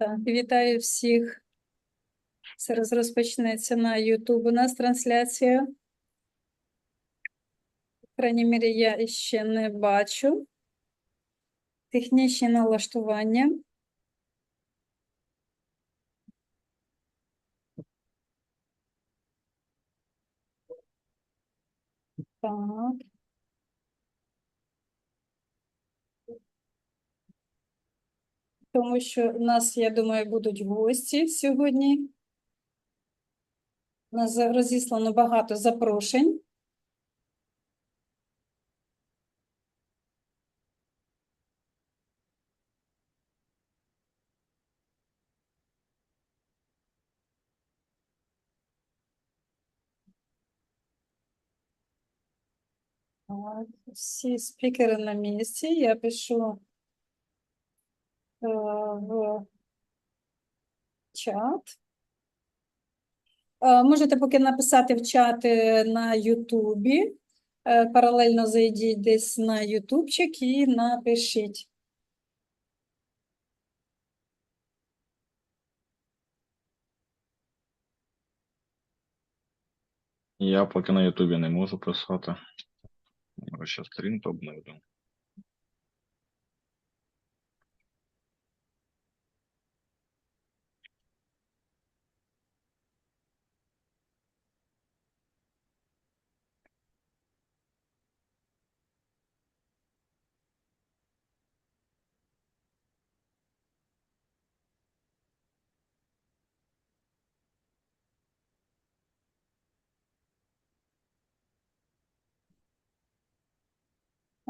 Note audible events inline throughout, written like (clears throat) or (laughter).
Так, вітаю всіх. Зараз розпочнеться на YouTube у нас трансляція. В крайній мірі, я ще не бачу. Технічні налаштування. Так. Тому що у нас, я думаю, будуть гості сьогодні. У нас розіслано багато запрошень. Всі спікери на місці. Я пишу в чат. Е, Можете поки написати в чат е, на Ютубі. Паралельно зайдіть десь на Ютубчик і напишіть. Я поки на Ютубі не можу писати. Ось ще обновлю.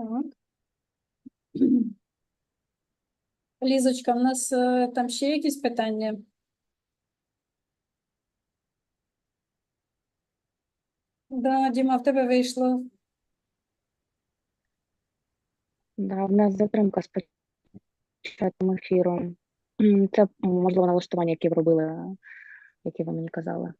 Так. (clears throat) Лізочка, в нас е, там ще якісь питання? Да, Діма, в тебе вийшло. Да, в нас затримка з початком ефіру. Це, можливо, налаштування, які ви робили, які ви мені казали.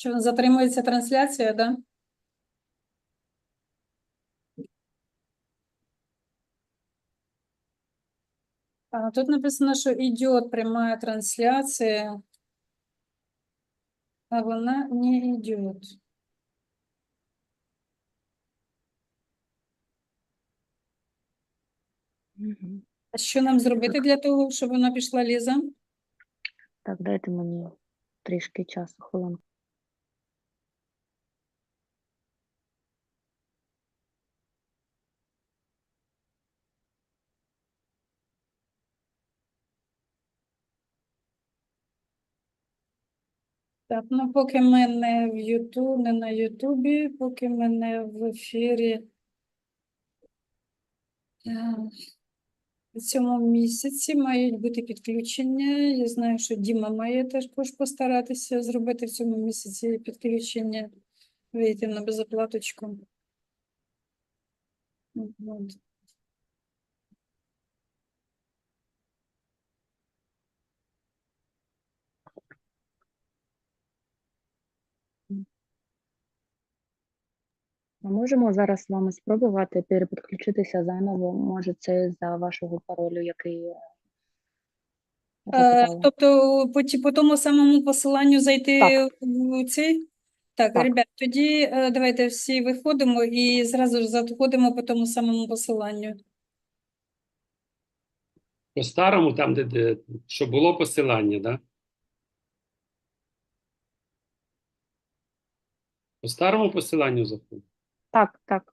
Що затримується трансляція, да? А, тут написано, що идет прямая трансляція, а вона не. Мгм. А що нам зробити для того, щоб вона пішла, Ліза? Так, дайте мені трішки часу, хвилинку. Так, ну поки ми не в Ютуб, не на Ютубі, поки ми не в ефірі. е, В цьому місяці мають бути підключення. Я знаю, що Діма має також постаратися зробити в цьому місяці підключення, вийти на безоплаточку. От. Ми можемо зараз з вами спробувати перепідключитися заново. Може, це за вашого паролю, який е, Е. Тобто по, по тому самому посиланню зайти Так. в цей? Так, Так. ребят, тоді е, давайте всі виходимо і зразу ж заходимо по тому самому посиланню. По старому, там, де, де що було посилання, да? По старому посиланню заходить. Так, так.